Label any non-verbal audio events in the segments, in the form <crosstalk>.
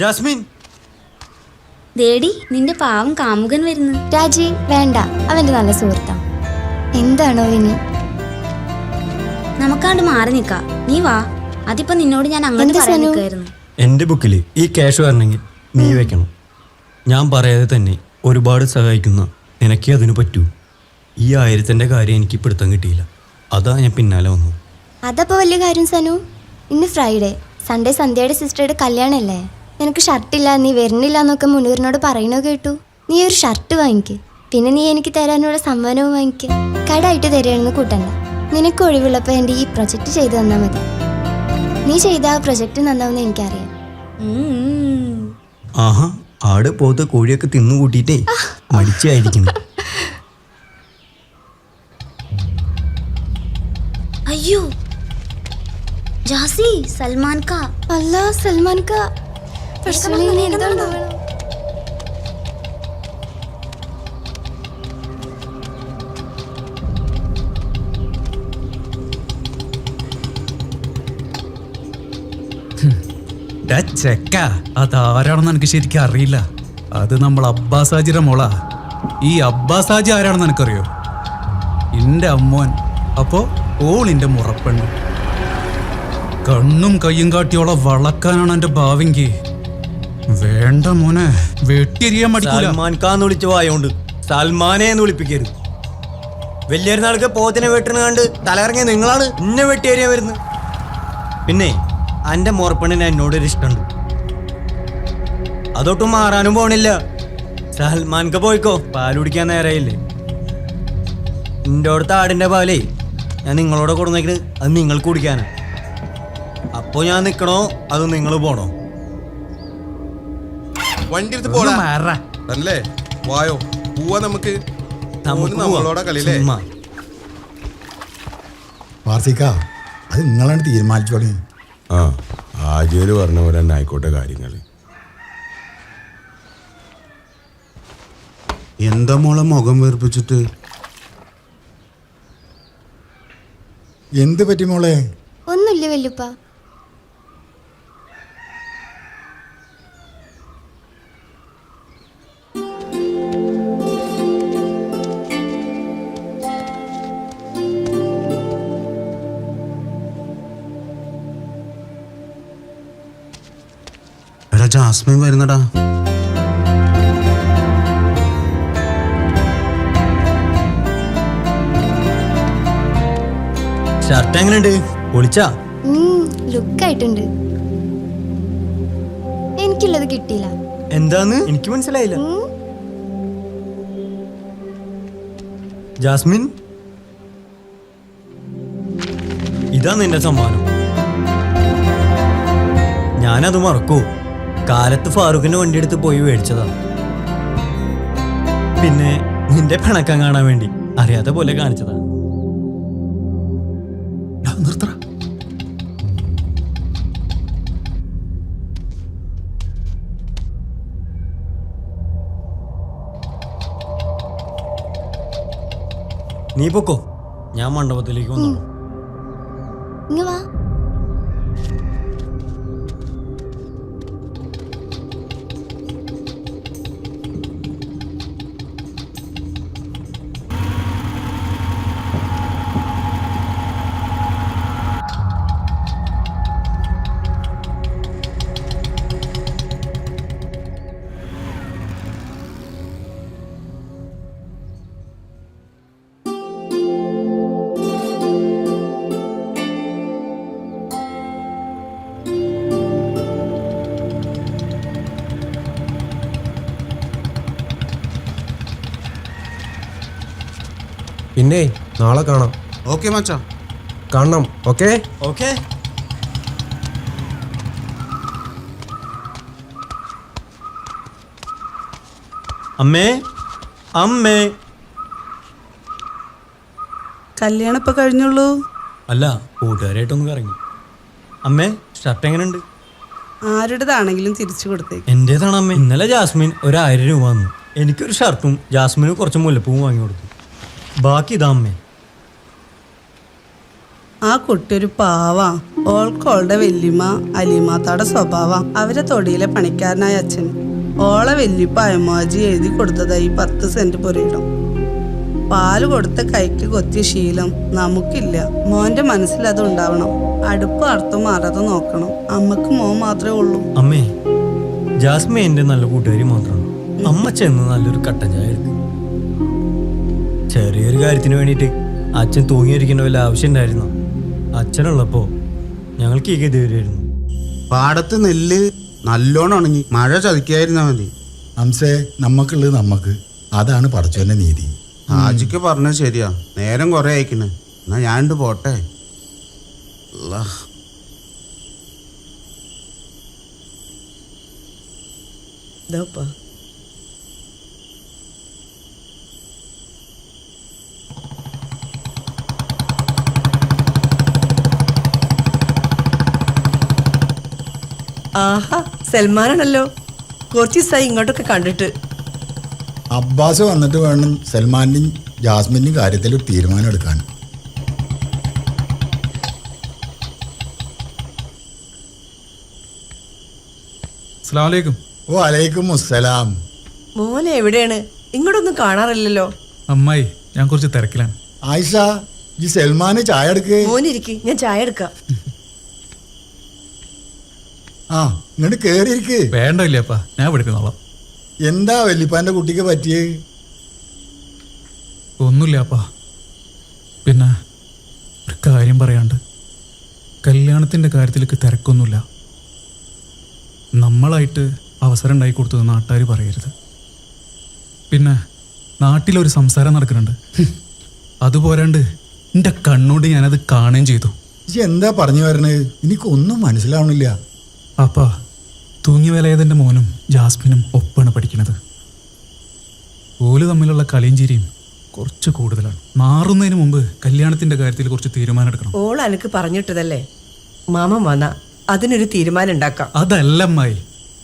Jasmine. ദേടി നിന്റെ പാവം കാമുകൻ വരുന്നു. രാജി വേണ്ട. അവന്റെ നല്ല സുഹൃത്താ. എന്താണോ ഇനി? നമുക്കാണ്ട് മാറി നിക്ക നീ വാ. അതിപ്പോ നിന്നോട് ഞാൻ അങ്ങനെ പറയാൻ നിൽക്കായിരുന്നു. എന്റെ ബുക്കിൽ ഈ ക്യാഷ് വരണമെങ്കിൽ നീ വെക്കണം. ഞാൻ പറയാതെ തന്നെ ഒരുപാട് സഹായിക്കുന്ന നിനക്കേ അതിന് പറ്റൂ. ഈ ആയിരത്തിന്റെ കാര്യം എനിക്ക് പിടുത്തം കിട്ടിയില്ല. അതാ ഞാൻ പിന്നാലെ വന്നു അതപ്പോ വലിയ കാര്യം സനു. ഇന്ന് ഫ്രൈഡേ. സൺഡേ സന്ധ്യയുടെ സിസ്റ്ററുടെ കല്യാണമല്ലേ? നിനക്ക് ഷർട്ടില്ല നീ വരുന്നില്ല എന്നൊക്കെ മുനീറിനോട് പറയണോ കേട്ടു. നീ ഒരു ഷർട്ട് വാങ്ങിക്ക്. പിന്നെ നീ എനിക്ക് തരാനുള്ള സമ്മാനവും വാങ്ങിക്ക്. കടായിട്ട് തരുകയാണെന്ന് കൂട്ടണ്ട. നിനക്ക് ഒഴിവുള്ളപ്പോൾ എന്റെ ഈ പ്രൊജക്റ്റ് ചെയ്തു തന്നാൽ മതി. നീ ചെയ്ത ആ പ്രൊജക്റ്റ് നന്നാവുന്ന എനിക്കറിയാം. ആഹാ ആട് പോത്ത് കോഴിയൊക്കെ തിന്നു കൂട്ടിയിട്ടേ. മടിച്ചായിരിക്കുന്നു. അയ്യോ ജാസി സൽമാൻ കാ. അല്ല സൽമാൻ കാ. ചെക്ക അതാരാണെന്ന് എനിക്ക് ശരിക്കും അറിയില്ല. അത് നമ്മൾ അബ്ബാസാജിയുടെ മോളാ. ഈ അബ്ബാസാജി ആരാണെന്ന് എനിക്കറിയോ എന്റെ അമ്മോൻ. അപ്പോ ഓളിന്റെ മുറപ്പെണ്ണ്. കണ്ണും കയ്യും കാട്ടിയോളെ വളക്കാനാണ് എന്റെ ഭാവിങ്കി. വേണ്ട മോനെ വെട്ടിരിയാൻ മടിക്കൂല. സൽമാൻ ഖാന്ന് വിളിച്ചു വായോണ്ട്. സൽമാനെ എന്ന് വിളിപ്പിക്കരുത്. വലിയൊരുനാൾക്ക് പോത്തിനെ വെട്ടണ കണ്ട് തലകറങ്ങിയ നിങ്ങളാണ് ഇന്നെ വെട്ടിയേരിയ വരുന്നത്. പിന്നെ എന്റെ എന്നോട് ഒരു ഇഷ്ടമുണ്ട്. അതൊട്ടും മാറാനും പോണില്ല. സൽമാൻക്ക് പോയിക്കോ പാൽ കുടിക്കാൻ നേരെയില്ലേ? എന്റെ അടുത്ത ആടിന്റെ പാലേ ഞാൻ നിങ്ങളോട് കൊടുന്നേക്കണ് അത് നിങ്ങൾക്ക് കുടിക്കാനാ. അപ്പോൾ ഞാൻ നിൽക്കണോ അത് നിങ്ങൾ പോണോ? വണ്ടി എടുത്ത് പോടാ. മാറാ. അല്ലേ? വായോ. പോവാ നമുക്ക്. നമ്മളോടാ കളിയില്ലേ? ചുമ്മാ. അത് നിങ്ങളാണ് തീരുമാനിച്ചോളി. ആ ആചാര്യ പറഞ്ഞ പോലെ തന്നെ ആയിക്കോട്ടെ കാര്യങ്ങൾ എന്താ മോളെ മുഖം വീർപ്പിച്ചിട്ട്? എന്ത് പറ്റി മോളെ? ഒന്നുമില്ല വല്യുപ്പ ജാസ്മിൻ വരുന്നടാ. ഷർട്ട് എങ്ങനെയുണ്ട്? പൊളിച്ചാ? ലുക്കായിട്ടുണ്ട്. എനിക്കുള്ളത് കിട്ടിയില്ല. എന്താന്ന്? എനിക്ക് മനസ്സിലായില്ല. ജാസ്മിൻ? ഇതാ നിന്റെ സമ്മാനം. ഞാനത് മറക്കൂ. കാലത്ത് ഫാറൂഖിന്റെ വണ്ടി എടുത്ത് പോയി മേടിച്ചതാ. പിന്നെ നിന്റെ പിണക്കം കാണാൻ വേണ്ടി അറിയാത്ത പോലെ കാണിച്ചതാ. ഡാ, നിർത്തടാ. നീ പൊക്കോ? ഞാൻ മണ്ഡപത്തിലേക്ക് വന്നു പിന്നെ നാളെ കാണാം. ഓക്കെ മച്ചാ. കാണണം. ഓക്കെ? ഓക്കെ. അമ്മേ അമ്മേ. കല്യാണം ഇപ്പൊ കഴിഞ്ഞുള്ളൂ? അല്ല കൂട്ടുകാരായിട്ടൊന്ന് കറങ്ങി. അമ്മേ ഷർട്ട് എങ്ങനെയുണ്ട് ആരുടേതാണെങ്കിലും തിരിച്ചു കൊടുത്തേക്ക്. എന്റേതാണ് അമ്മ. ഇന്നലെ ജാസ്മിൻ ഒരു ആയിരം രൂപ വന്നു എനിക്കൊരു ഷർട്ടും ജാസ്മിന് കുറച്ച് മുല്ലപ്പൂവും വാങ്ങി കൊടുത്തു. ബാക്കി ദാമ്മേ ആ കുട്ടി ഒരു പാവാ ഓൾക്കോളുടെ വല്യമ്മ അലിമാത്താടെ സ്വഭാവ. അവരെ തൊടിയിലെ പണിക്കാരനായ അച്ഛൻ. ഓളെ വല്യപ്പ അയമാജി എഴുതി കൊടുത്തതായി പത്ത് സെന്റ് പൊരിയിടും. പാൽ കൊടുത്ത കൈക്ക് കൊത്തിയ ശീലം നമുക്കില്ല. മോന്റെ മനസ്സിൽ അത് ഉണ്ടാവണം. അടുപ്പ് അർത്ഥം മാറാതെ നോക്കണം. അമ്മയ്ക്ക് മോൻ മാത്രമേ ഉള്ളൂ. അമ്മേ ജാസ്മി എന്റെ നല്ല കൂട്ടുകാരി മാത്രമാണ്. അമ്മ ചെന്ന് നല്ലൊരു കട്ടൻ ചായ എടുക്കും. ചെറിയൊരു കാര്യത്തിന് വേണ്ടിയിട്ട് അച്ഛൻ തൂങ്ങിയിരിക്കേണ്ട വല്ല ആവശ്യം ഉണ്ടായിരുന്നു അച്ഛനുള്ളപ്പോൾ ഞങ്ങൾക്ക് ഈ ഗതി വരുമായിരുന്നു പാടത്ത് നെല്ല് നല്ലോണം ഉണങ്ങി മഴ ചതിക്കായിരുന്നാ മതി. അംസേ നമ്മക്കുള്ളത് നമ്മക്ക്. അതാണ് പടച്ചോന്റെ നീതി. ഹാജിക്ക് പറഞ്ഞത് ശരിയാ. നേരം കുറെ അയക്കണ് എന്നാ ഞാനുണ്ട് പോട്ടെ. ഇതാപ്പാ ആഹാ സൽമാനാണല്ലോ. കുറച്ച് ദിവസമായി ഇങ്ങോട്ടൊക്കെ കണ്ടിട്ട്. അബ്ബാസ് വന്നിട്ട് വേണം സൽമാന്റെയും ജാസ്മിന്റെയും കാര്യത്തിൽ ഒരു തീരുമാനം എടുക്കാൻ. അസ്സലാമലൈക്കും ഓ അലൈക്കും. മുസ്സലാം മോനെ എവിടെയാണ്? ഇങ്ങോട്ടൊന്നും കാണാറില്ലല്ലോ. അമ്മായി ഞാൻ കുറച്ച് തിരക്കിലാണ്. ആയിഷ ഈ സൽമാന് ചായ എടുക്ക്. മോനിരിക്ക് ഞാൻ ചായ എടുക്കാം. <laughs> ആ ഇങ്ങോട്ട് കേറിയിരിക്ക്. വേണ്ട ഇല്ലപ്പാ ഞാൻ എടുക്കുന്നോളാം എന്താ വല്യപ്പാന്റെ കുട്ടിക്ക് പറ്റിയേ? ഒന്നുമില്ലപ്പാ. പിന്നെ ഒരു കാര്യം പറയാണ്ട്. കല്യാണത്തിന്റെ കാര്യത്തിലേക്ക് തിരക്കൊന്നുമില്ല. നമ്മളായിട്ട് അവസരം ഉണ്ടായി കൊടുത്തത് നാട്ടുകാർ പറയരുത്. പിന്നെ നാട്ടിലൊരു സംസാരം നടക്കുന്നുണ്ട്. അതുപോരാണ്ട് എന്റെ കണ്ണോട് ഞാനത് കാണുകയും ചെയ്തു. ഇജ്ജ് എന്താ പറഞ്ഞു വരണേ എനിക്കൊന്നും മനസ്സിലാവണില്ല. അപ്പാ തൂങ്ങി വലയതിന്റെ മോനും ജാസ്മിനും ഒപ്പാണ് പഠിക്കുന്നത് ഓൽ തമ്മിലുള്ള കളിയും ചിരിയും കുറച്ച് കൂടുതലാണ്. മാറുന്നതിന് മുമ്പ് കല്യാണത്തിന്റെ കാര്യത്തിൽ കുറച്ച് തീരുമാനം എടുക്കണം. ഓൾ അനക്ക് പറഞ്ഞിട്ടതല്ലേ? മാമൻ വന്ന അതിനൊരു തീരുമാനം ഉണ്ടാക്കാം. അതല്ല അമ്മായി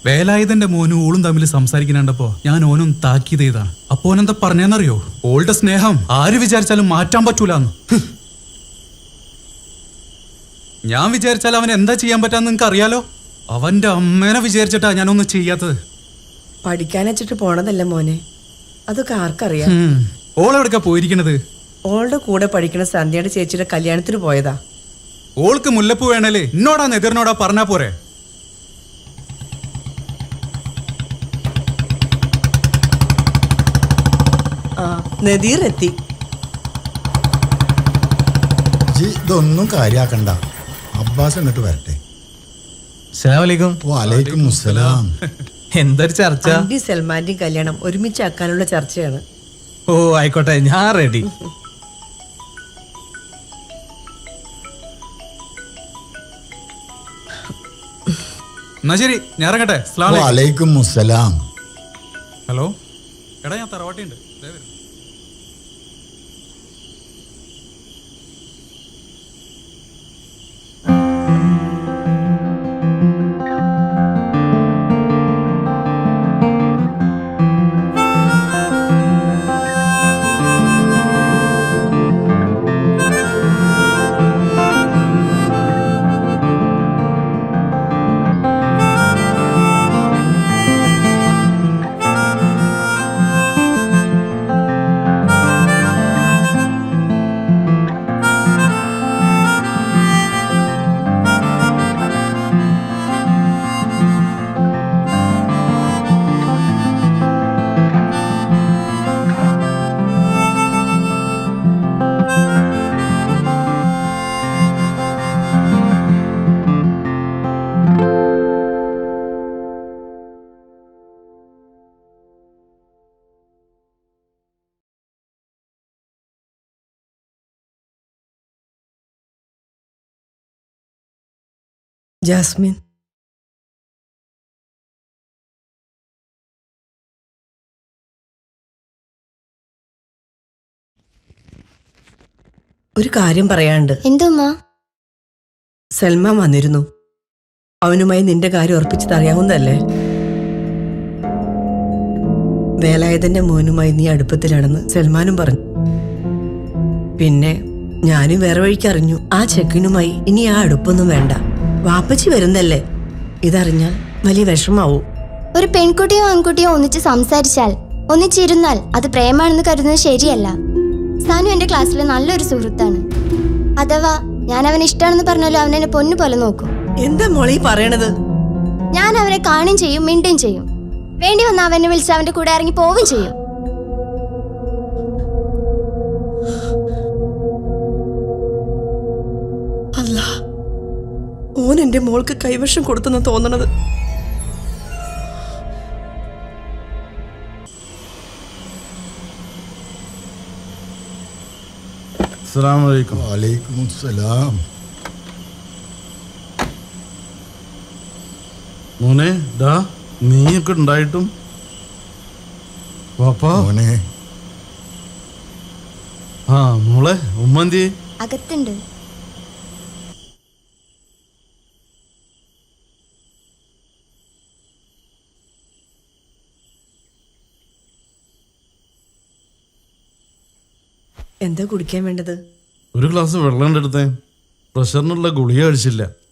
വേലായുധന്റെ മോനും ഓളും തമ്മിൽ സംസാരിക്കുന്നുണ്ടപ്പോ ഞാൻ ഓനും താക്കീത് ചെയ്താണ് അപ്പോ ഓനെന്താ പറഞ്ഞെന്നറിയോ? ഓളുടെ സ്നേഹം ആര് വിചാരിച്ചാലും മാറ്റാൻ പറ്റൂല ഞാൻ വിചാരിച്ചാൽ അവൻ എന്താ ചെയ്യാൻ പറ്റാന്ന് നിങ്ങൾക്ക് അറിയാലോ? അവന്റെ അമ്മേനെ വിചാരിച്ചിട്ടാ ഞാനൊന്നും ചെയ്യാത്തത്. പഠിക്കാൻ വെച്ചിട്ട് പോണതല്ല മോനെ. അതൊക്കെ ആർക്കറിയാം. ഓളെവിടക്കാ പോയിരിക്കണത്? ഓളുടെ കൂടെ പഠിക്കണ സന്ധ്യയുടെ ചേച്ചിയുടെ കല്യാണത്തിന് പോയതാ. ഓൾക്ക് മുല്ലപ്പൂ വേണല്ലേ എന്നോടാ എതിർനോടാ പറഞ്ഞാ പോരെ. ആ നദീർ എത്തി ഇതൊന്നും കാര്യാക്കണ്ട. അബ്ബാസ് എന്നിട്ട് വരട്ടെ. അസ്സലാമലൈക്കും എന്തൊരു ചർച്ച? സൽമാന്റെയും കല്യാണം ഒരുമിച്ചാക്കാനുള്ള ചർച്ചയാണ്. ഓ ആയിക്കോട്ടെ ഞാൻ റെഡി എന്നാ ശരി ഞാൻ ഇറങ്ങട്ടെ. ഹലോ? എടാ ഞാൻ തറവാട്ടിയുണ്ട് ജാസ്മിൻ. ഒരു കാര്യം പറയാണ്ട് എന്തുമ്മ? സൽമ വന്നിരുന്നു. അവനുമായി നിന്റെ കാര്യം ഉറപ്പിച്ചത് അറിയാവുന്നതല്ലേ? വേലായുധന്റെ മോനുമായി നീ അടുപ്പത്തിലാണെന്ന് സൽമാനും പറഞ്ഞു. പിന്നെ ഞാനും വേറെ വഴിക്കറിഞ്ഞു ആ ചെക്കിനുമായി ഇനി ആ അടുപ്പൊന്നും വേണ്ട. വാപ്പച്ചി വരുന്നല്ലേ? ഇതറിഞ്ഞാൽ വലിയ വിഷമാവും. ഒരു പെൺകുട്ടിയോ ആൺകുട്ടിയോ ഒന്നിച്ച് സംസാരിച്ചാൽ ഒന്നിച്ചിരുന്നാൽ അത് പ്രേമാണെന്ന് കരുതുന്നത് ശരിയല്ല. സാനു എന്റെ ക്ലാസ്സിലെ നല്ലൊരു സുഹൃത്താണ്. അഥവാ ഞാൻ അവനെ ഇഷ്ടമാണെന്ന് പറഞ്ഞാലും അവൻ എന്നെ പൊന്നു പോലെ നോക്കും. എന്താ മോളി പറയണത്? ഞാൻ അവനെ കാണുകയും ചെയ്യും മിണ്ടുകയും ചെയ്യും. വേണ്ടി വന്ന അവനെ വിളിച്ച് അവന്റെ കൂടെ ഇറങ്ങി പോവുകയും ചെയ്യും. ഓൻ എന്റെ മോൾക്ക് കൈവശം കൊടുത്തെന്ന് തോന്നണത്. മോനെ ഡാ നീയൊക്കെ ഉണ്ടായിട്ടും. പാപ്പാ മോനെ. ആ മോളെ ഉമ്മന്തി അകത്തുണ്ട് എന്താ കുടിക്കാൻ വേണ്ടത്? ഒരു ഗ്ലാസ് വെള്ളം എടുത്തേ. പ്രഷറിനുള്ള ഗുളിക കഴിച്ചില്ല.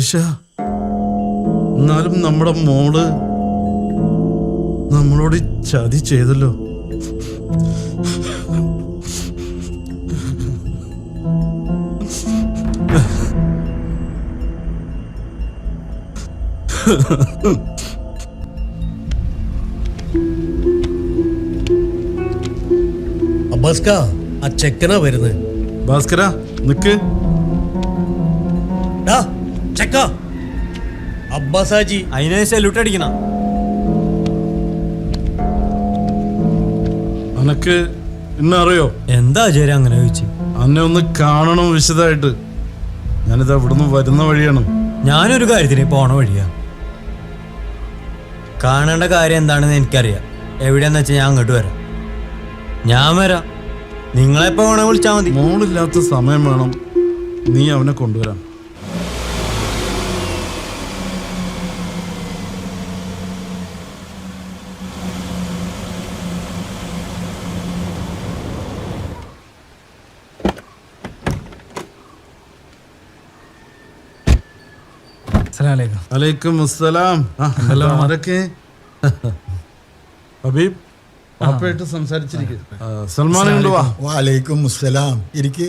ആയിഷ എന്നാലും നമ്മുടെ മോൾ നമ്മളോട് ചതി ചെയ്തല്ലോ. അബ്ബാസ്ക ആ ചെക്കനാ വരുന്നത് ഭാസ്കര നിക്ക്. അബ്ബാസാജി അതിനെ സല്യൂട്ട് അടിക്കണം. അനക്ക് ഇന്നറിയോ എന്താ ചേരാ അങ്ങനെ ചോദിച്ചു? അന്നെ ഒന്ന് കാണണം വിശദമായിട്ട് ഞാനിത് അവിടുന്ന് വരുന്ന വഴിയാണ്. ഞാനൊരു കാര്യത്തിന് പോണ വഴിയാ. കാണേണ്ട കാര്യം എന്താണെന്ന് എനിക്കറിയാം. എവിടെയെന്ന് വെച്ചാൽ ഞാൻ അങ്ങോട്ട് വരാം. ഞാൻ വരാം. നിങ്ങളെപ്പോ വേണേ വിളിച്ചാൽ മതി. മോളില്ലാത്ത സമയം വേണം. നീ അവനെ കൊണ്ടുവരാൻ അസ്സലാമലൈക്കും അലൈക്കും അസ്സലാം. ഹലോ ആരൊക്കെ <laughs> ഹബീബ്? പാപ്പയായിട്ട് സംസാരിച്ചിരിക്കും സൽമാൻ വാലൈക്കും സലാം ഇരിക്ക്.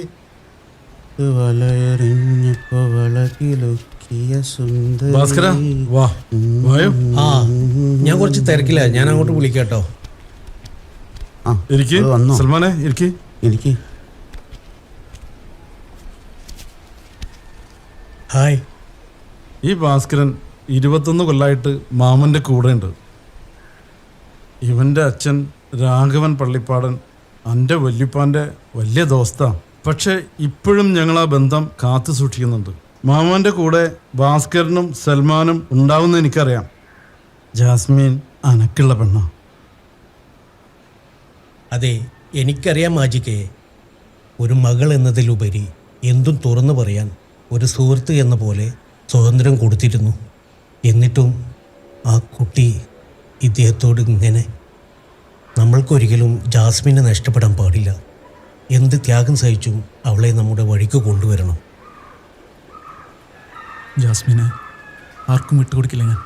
ഞാൻ കുറച്ച് തിരക്കില്ല ഞാൻ അങ്ങോട്ട് വിളിക്കാട്ടോ ഇരിക്ക്. സൽമാനെ ഇരിക്ക്. എനിക്ക് ഹായ്. ഈ ഭാസ്കരൻ ഇരുപത്തൊന്ന് കൊല്ലായിട്ട് മാമന്റെ കൂടെയുണ്ട്. ഇവന്റെ അച്ഛൻ രാഘവൻ പള്ളിപ്പാടൻ എന്റെ വല്യപ്പാന്റെ വലിയ ദോസ്ത. പക്ഷേ ഇപ്പോഴും ഞങ്ങൾ ആ ബന്ധം കാത്തു സൂക്ഷിക്കുന്നുണ്ട്. മാമന്റെ കൂടെ ഭാസ്കരനും സൽമാനും ഉണ്ടാവുന്ന എനിക്കറിയാം. ജാസ്മീൻ അനക്കുള്ള പെണ്ണ. അതെ എനിക്കറിയാം മാജിക്കേ ഒരു മകൾ എന്നതിലുപരി എന്തും തുറന്നു പറയാൻ ഒരു സുഹൃത്ത് എന്ന പോലെ സ്വാതന്ത്ര്യം കൊടുത്തിരുന്നു. എന്നിട്ടും ആ കുട്ടി ഇദ്ദേഹത്തോട് ഇങ്ങനെ നമ്മൾക്കൊരിക്കലും ജാസ്മിനെ നഷ്ടപ്പെടാൻ പാടില്ല. എന്ത് ത്യാഗം സഹിച്ചും അവളെ നമ്മുടെ വഴിക്ക് കൊണ്ടുവരണം. ജാസ്മിനെ ആർക്കും വിട്ടുകൊടുക്കില്ല ഞാൻ.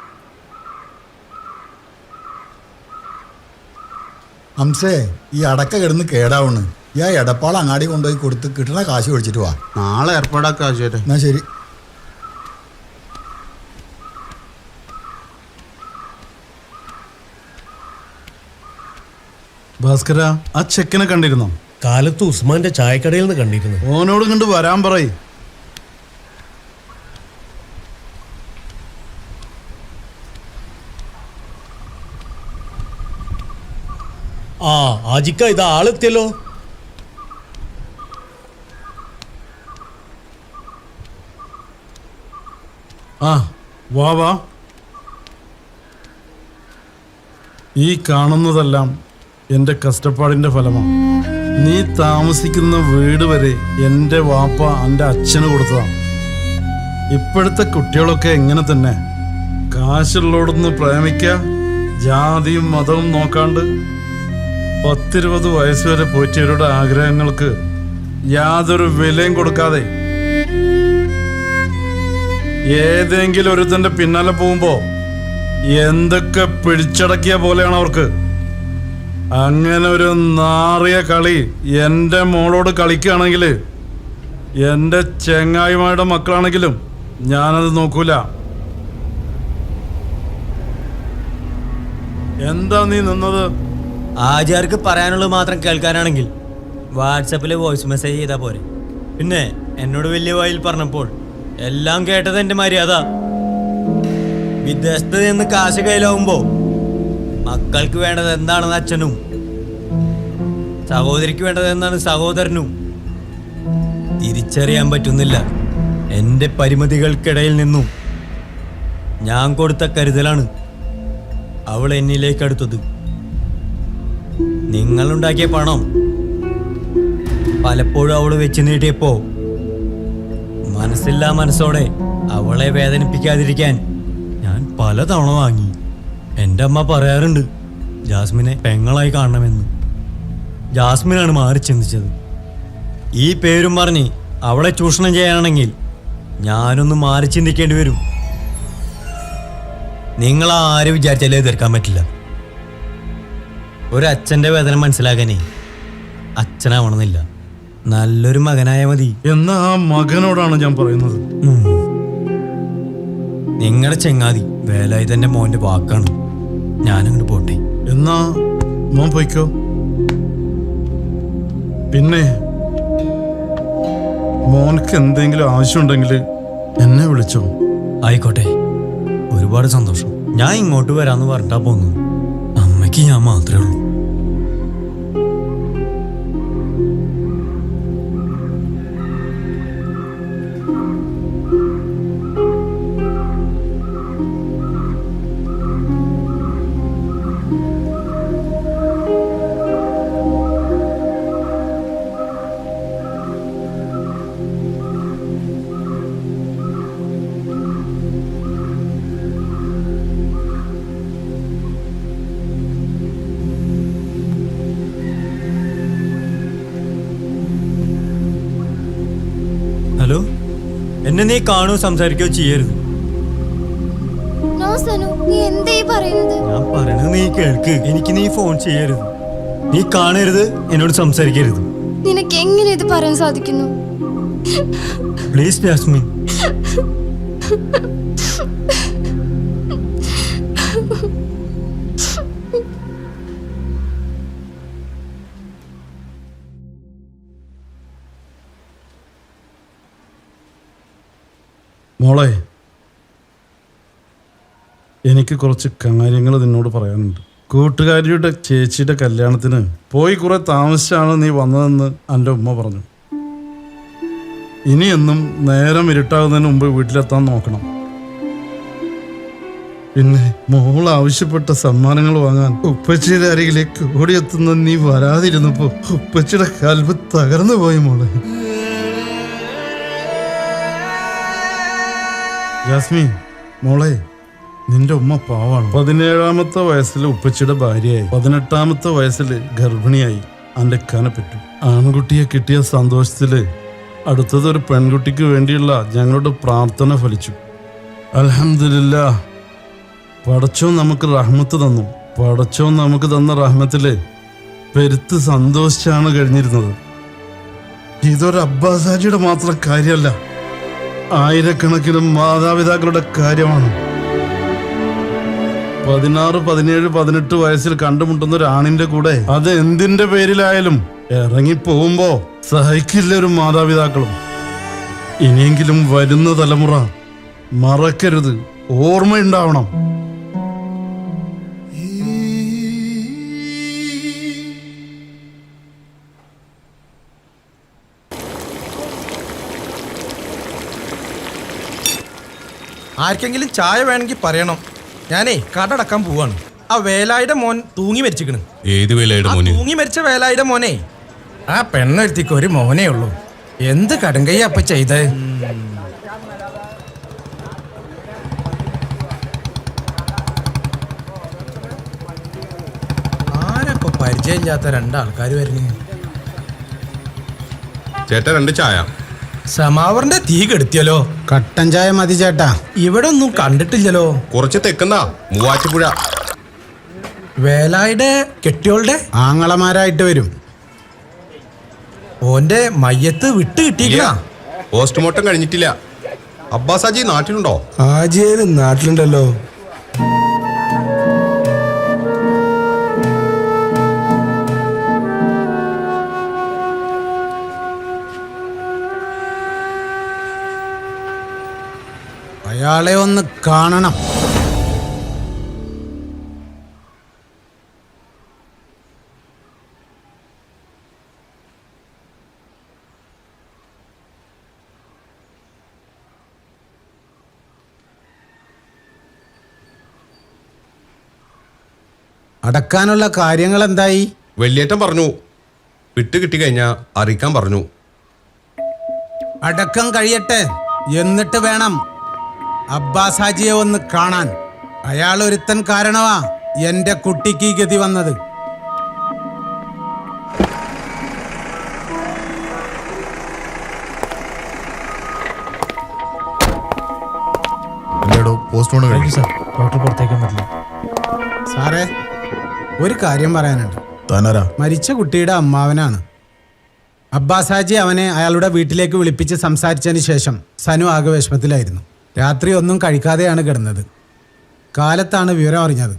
ഹംസേ ഈ അടക്ക കിടന്ന് കേടാവണ്. ഈ ആ എടപ്പാൾ അങ്ങാടി കൊണ്ടുപോയി കൊടുത്ത് കിട്ടണ കാശ് മേടിച്ചിട്ട് വാ. നാളെ ഏർപ്പാടാക്കാശ് എന്നാ ശരി. ഭാസ്കര ആ ചെക്കിനെ കണ്ടിരുന്നോ? കാലത്ത് ഉസ്മാന്റെ ചായക്കടയിൽ നിന്ന് കണ്ടിരുന്നു ഓനോട് കണ്ട് വരാൻ പറയും. ആ ആജിക്ക ഇത് ആളെത്തിയല്ലോ. ആ വാ വാ. ഈ കാണുന്നതെല്ലാം എന്റെ കഷ്ടപ്പാടിന്റെ ഫലമാണ്. നീ താമസിക്കുന്ന വീട് വരെ എന്റെ വാപ്പ എന്റെ അച്ഛന് കൊടുത്തതാണ്. ഇപ്പോഴത്തെ കുട്ടികളൊക്കെ എങ്ങനെ തന്നെ? കാശുള്ളോടൊന്ന് പ്രേമിക്കുക ജാതിയും മതവും നോക്കാണ്ട്. പത്തിരുപത് വയസ്സ് വരെ പോറ്റിയവരുടെ ആഗ്രഹങ്ങൾക്ക് യാതൊരു വിലയും കൊടുക്കാതെ ഏതെങ്കിലും ഒരുത്തന്റെ പിന്നാലെ പോകുമ്പോ എന്തൊക്കെ പിടിച്ചടക്കിയ പോലെയാണ് അവർക്ക്? അങ്ങനെ ഒരു നാറിയ കളി എന്റെ മോളോട് കളിക്കുകയാണെങ്കിൽ എന്റെ ചെങ്ങായിമാരുടെ മക്കളാണെങ്കിലും ഞാനത് നോക്കൂല. എന്താ നീ നിന്നത്? ആചാർക്ക് പറയാനുള്ളത് മാത്രം കേൾക്കാനാണെങ്കിൽ വാട്സപ്പിൽ വോയിസ് മെസ്സേജ് ചെയ്താൽ പോരെ. പിന്നെ എന്നോട് വലിയ വായിൽ പറഞ്ഞപ്പോൾ എല്ലാം കേട്ടത് എന്റെ മര്യാദ. വിദേശത്ത് നിന്ന് കാശ് കയ്യിലാവുമ്പോൾ മക്കൾക്ക് വേണ്ടത് എന്താണെന്ന് അച്ഛനും സഹോദരിക്ക് വേണ്ടത് എന്താണ് സഹോദരനും തിരിച്ചറിയാൻ പറ്റുന്നില്ല. എന്റെ പരിമിതികൾക്കിടയിൽ നിന്നും ഞാൻ കൊടുത്ത കരുതലാണ് അവൾ എന്നിലേക്ക് അടുത്തത്. നിങ്ങളുണ്ടാക്കിയ പണം പലപ്പോഴും അവൾ വെച്ച് നീട്ടിയപ്പോ മനസ്സില്ലാ മനസ്സോടെ അവളെ വേദനിപ്പിക്കാതിരിക്കാൻ ഞാൻ പലതവണ വാങ്ങി. എന്റെ അമ്മ പറയാറുണ്ട് ജാസ്മിനെ പെങ്ങളായി കാണണമെന്ന്. ജാസ്മിനാണ് മാറി ചിന്തിച്ചത്. ഈ പേരും പറഞ്ഞ് അവളെ ചൂഷണം ചെയ്യാനാണെങ്കിൽ ഞാനൊന്ന് മാറി ചിന്തിക്കേണ്ടി വരും. നിങ്ങൾ ആരും വിചാരിച്ചാലേ തീർക്കാൻ പറ്റില്ല. ഒരു അച്ഛന്റെ വേദന മനസ്സിലാക്കാനേ അച്ഛനാവണമെന്നില്ല. നല്ലൊരു മകനായ മതി. എന്നാ ആ മകനോടാണ് ഞാൻ പറയുന്നത്? നിങ്ങളുടെ ചെങ്ങാതി വേലായി തന്റെ മോന്റെ വാക്കാണ്. ഞാനങ്ങോട്ട് പോട്ടെ. എന്നാ മോൻ പോയിക്കോ. പിന്നെ മോനക്ക് എന്തെങ്കിലും ആവശ്യമുണ്ടെങ്കിൽ എന്നെ വിളിച്ചോ. ആയിക്കോട്ടെ. ഒരുപാട് സന്തോഷം. ഞാൻ ഇങ്ങോട്ട് വരാന്ന് പറഞ്ഞിട്ടാ പോന്നു അമ്മയ്ക്ക് ഞാൻ മാത്രമേ ഉള്ളൂ. എന്നെ നീ കാണുകയോ സംസാരിക്കുകയോ ചെയ്യരുത്. ഞാൻ പറയണത് നീ കേൾക്ക്. എനിക്ക് നീ ഫോൺ ചെയ്യരുത്. നീ കാണരുത് എന്നോട് സംസാരിക്കരുത്. നിനക്ക് എങ്ങനെ ഇത് പറയാൻ സാധിക്കുന്നു? പ്ലീസ് ജാസ്മിൻ മോളെ എനിക്ക് കുറച്ച് കാര്യങ്ങൾ നിന്നോട് പറയാനുണ്ട്. കൂട്ടുകാരിയുടെ ചേച്ചിയുടെ കല്യാണത്തിന് പോയി കുറെ താമസിച്ചാണ് നീ വന്നതെന്ന് എന്റെ ഉമ്മ പറഞ്ഞു. ഇനിയെന്നും നേരം ഇരുട്ടാകുന്നതിന് മുമ്പ് വീട്ടിലെത്താൻ നോക്കണം. പിന്നെ മോൾ ആവശ്യപ്പെട്ട സമ്മാനങ്ങൾ വാങ്ങാൻ ഉപ്പച്ചിയുടെ അരികിലേക്ക് ഓടിയെത്തുന്ന നീ വരാതിരുന്നപ്പോ ഉപ്പച്ചിയുടെ കൽബ് തകർന്നു പോയി മോളെ. ജാസ്മി മോളെ നിന്റെ ഉമ്മ പാവാണ്. പതിനേഴാമത്തെ വയസ്സിൽ ഉപ്പച്ചിയുടെ ഭാര്യയായി. പതിനെട്ടാമത്തെ വയസ്സിൽ ഗർഭിണിയായി. അന്റെ കനപ്പെട്ടു ആൺകുട്ടിയെ കിട്ടിയ സന്തോഷത്തിൽ അടുത്തത് ഒരു പെൺകുട്ടിക്ക് വേണ്ടിയുള്ള ഞങ്ങളുടെ പ്രാർത്ഥന ഫലിച്ചു. അലഹമില്ല പടച്ചോ നമുക്ക് റഹ്മത്ത് തന്നു. പടച്ചോ നമുക്ക് തന്ന റഹ്മത്തിൽ പെരുത്ത് സന്തോഷിച്ചാണ് കഴിഞ്ഞിരുന്നത്. ഇതൊരു അബ്ബാസാജിയുടെ മാത്രം കാര്യമല്ല. ആയിരക്കണക്കിന് മാതാപിതാക്കളുടെ കാര്യമാണ്. പതിനാറ് പതിനേഴ് പതിനെട്ട് വയസ്സിൽ കണ്ടുമുട്ടുന്ന ഒരു ആണിന്റെ കൂടെ അത് എന്തിന്റെ പേരിലായാലും ഇറങ്ങി പോകുമ്പോ സഹിക്കില്ല ഒരു മാതാപിതാക്കളും. ഇനിയെങ്കിലും വരുന്ന തലമുറ മറക്കരുത്. ഓർമ്മയുണ്ടാവണം. ആർക്കെങ്കിലും ചായ വേണമെങ്കിൽ പറയണം. ഞാനേ കടടക്കാൻ പോവാണ്. ആ വേലായുടെ മോൻ തൂങ്ങി മരിച്ചിക്കണ് ഏത് വേലായുടെ മോനെ? തൂങ്ങി മരിച്ച വേലായുടെ മോനെ. ആ പെണ്ണെടുത്തിക്ക് ഒരു മോനേ ഉള്ളൂ. എന്ത് കടുങ്കയ്യ അപ്പൊ ചെയ്ത്? ആരപ്പൊ പരിചയമില്ലാത്ത രണ്ടാൾക്കാർ വരുന്നു? ചേട്ടാ രണ്ട് ചായ. സമാവറിന്റെ തീ കെടുത്തിയല്ലോ. കട്ടൻ ചായ മതി ചേട്ടാ. ഇവിടെ ഒന്നും കണ്ടിട്ടില്ലല്ലോ. കുറച്ച് തെക്കുന്നാ മൂവാറ്റുപുഴ. വേലായുടെ കെട്ടിയോളുടെ? ആങ്ങളമാരായിട്ട് വരും. ഓന്റെ മയ്യത്ത് വിട്ട് കിട്ടിയില്ല പോസ്റ്റ്മോർട്ടം കഴിഞ്ഞിട്ടില്ല. അബ്ബാസാജി നാട്ടിലുണ്ടോ? ആജേര് നാട്ടിലുണ്ടല്ലോ. അയാളെ ഒന്ന് കാണണം. അടക്കാനുള്ള കാര്യങ്ങൾ എന്തായി വെള്ളിയേറ്റം പറഞ്ഞു. വിട്ട് കിട്ടി കഴിഞ്ഞാ അറിയിക്കാൻ പറഞ്ഞു. അടക്കം കഴിയട്ടെ. എന്നിട്ട് വേണം. അബ്ബാസ് ഹാജിയെ ഒന്ന് കാണാൻ. അയാൾ ഒരുത്തൻ കാരണമാ എന്റെ കുട്ടിക്ക് ഗതി വന്നത്. പോസ്റ്റ്മോർട്ടം കഴിഞ്ഞു. ഡോക്ടർ പുറത്തേക്കാൻ പറ്റില്ല. സാറേ ഒരു കാര്യം പറയാനുണ്ട്. താനാരാ? മരിച്ച കുട്ടിയുടെ അമ്മാവനാണ്. അബ്ബാസാജി അവനെ അയാളുടെ വീട്ടിലേക്ക് വിളിപ്പിച്ച് സംസാരിച്ചതിന് ശേഷം സനു ആകെ വിഷമത്തിലായിരുന്നു. രാത്രി ഒന്നും കഴിക്കാതെയാണ് കിടന്നത്. കാലത്താണ് വിവരം അറിഞ്ഞത്.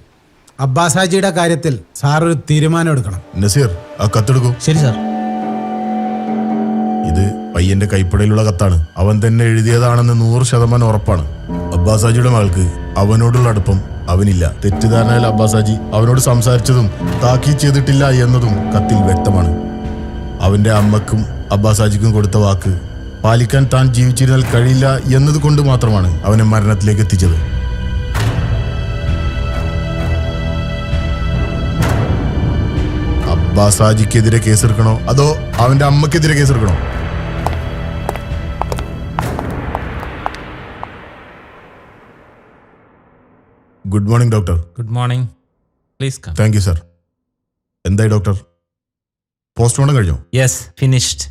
അബ്ബാസാജിയുടെ കാര്യത്തിൽ സാർ ഒരു തീരുമാനം എടുക്കണം. നസീർ ആ കത്തെടുക്കൂ. ശരി സാർ. ഇത് പയ്യന്റെ കൈപ്പടയിലുള്ള കത്താണ്. അവൻ തന്നെ എഴുതിയതാണെന്ന് നൂറ് ശതമാനം ഉറപ്പാണ്. അബ്ബാസാജിയുടെ മകൾക്ക് അവനോടുള്ള അടുപ്പം അവനില്ല. തെറ്റിദ്ധാരണയിൽ അബ്ബാസാജി അവനോട് സംസാരിച്ചതും താക്കി ചെയ്തിട്ടില്ല എന്നതും കത്തിൽ വ്യക്തമാണ്. അവന്റെ അമ്മക്കും അബ്ബാസാജിക്കും കൊടുത്ത വാക്ക് പാലിക്കാൻ താൻ ജീവിച്ചിരുന്നാൽ കഴിയില്ല എന്നതുകൊണ്ട് മാത്രമാണ് അവനെ മരണത്തിലേക്ക് എത്തിച്ചത്. അബ്ബാസാജിക്കെതിരെ കേസെടുക്കണോ? അതോ അവന്റെ അമ്മക്കെതിരെ കേസെടുക്കണോ? Good morning doctor good morning please come thank you sir എന്തായി ഡോക്ടർ പോസ്റ്റ്മോർട്ടം കഴിഞ്ഞോ? യെസ് ഫിനിഷ്ഡ്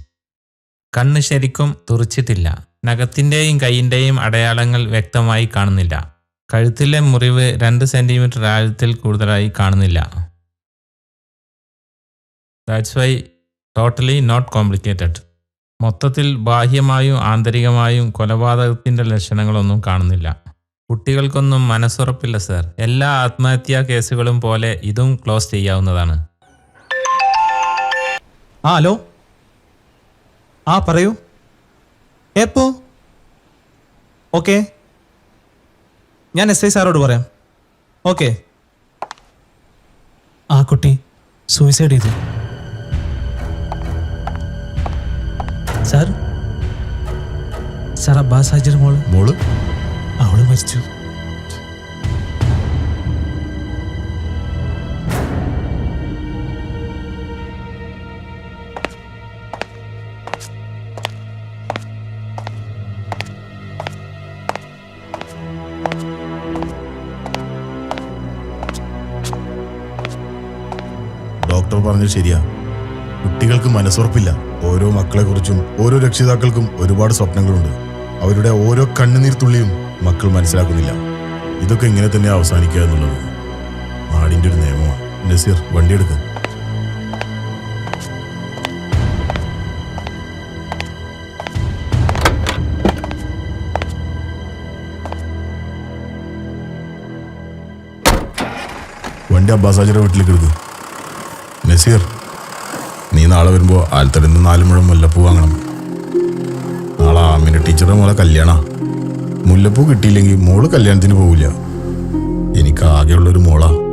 കണ്ണ് ശരിക്കും തുറച്ചിട്ടില്ല. നഖത്തിന്റെയും കൈയിന്റെയും അടയാളങ്ങൾ വ്യക്തമായി കാണുന്നില്ല. കഴുത്തിലെ മുറിവ് രണ്ട് സെന്റിമീറ്റർ ആഴത്തിൽ കൂടുതലായി കാണുന്നില്ല. That's why totally not complicated മൊത്തത്തിൽ ബാഹ്യമായും ആന്തരികമായും കൊലപാതകത്തിന്റെ ലക്ഷണങ്ങളൊന്നും കാണുന്നില്ല. കുട്ടികൾക്കൊന്നും മനസ്സുറപ്പില്ല സർ എല്ലാ ആത്മഹത്യാ കേസുകളും പോലെ ഇതും ക്ലോസ് ചെയ്യാവുന്നതാണ്. ആ ഹലോ? ആ പറയൂ. എപ്പോ ഓക്കെ. ഞാൻ എസ് ഐ സാറോട് പറയാം. ഓക്കെ. ആ കുട്ടി. സൂയിസൈഡ് ചെയ്തു. സാർ? സാർ അബ്ബാസ് ഹാജിർ മോൾ. മോൾ? അവൾ മരിച്ചു. പറഞ്ഞത് ശരിയാ. കുട്ടികൾക്ക് മനസ്സുറപ്പില്ല. ഓരോ മക്കളെക്കുറിച്ചും ഓരോ രക്ഷിതാക്കൾക്കും ഒരുപാട് സ്വപ്നങ്ങളുണ്ട്. അവരുടെ ഓരോ കണ്ണുനീർ തുള്ളിയും മക്കൾ മനസ്സിലാക്കുന്നില്ല. ഇതൊക്കെ ഇങ്ങനെ തന്നെ അവസാനിക്കുക എന്നുള്ളത്. നാടിന്റെ ഒരു നിയമമാണ്. നസീർ വണ്ടിയെടുക്കുക വണ്ടി അബ്ബാസാജിയുടെ വീട്ടിലേക്ക് എടുക്കുക നസീർ നീ നാളെ വരുമ്പോൾ ആൽത്തടയിൽ നിന്ന് നാല് മുഴം മുല്ലപ്പൂ വാങ്ങണം. നാളെ ആമിനെ ടീച്ചറുടെ മോളെ കല്യാണ. മുല്ലപ്പൂ കിട്ടിയില്ലെങ്കിൽ മോൾ കല്യാണത്തിന് പോവില്ല. എനിക്ക് ആകെയുള്ളൊരു മോളാ.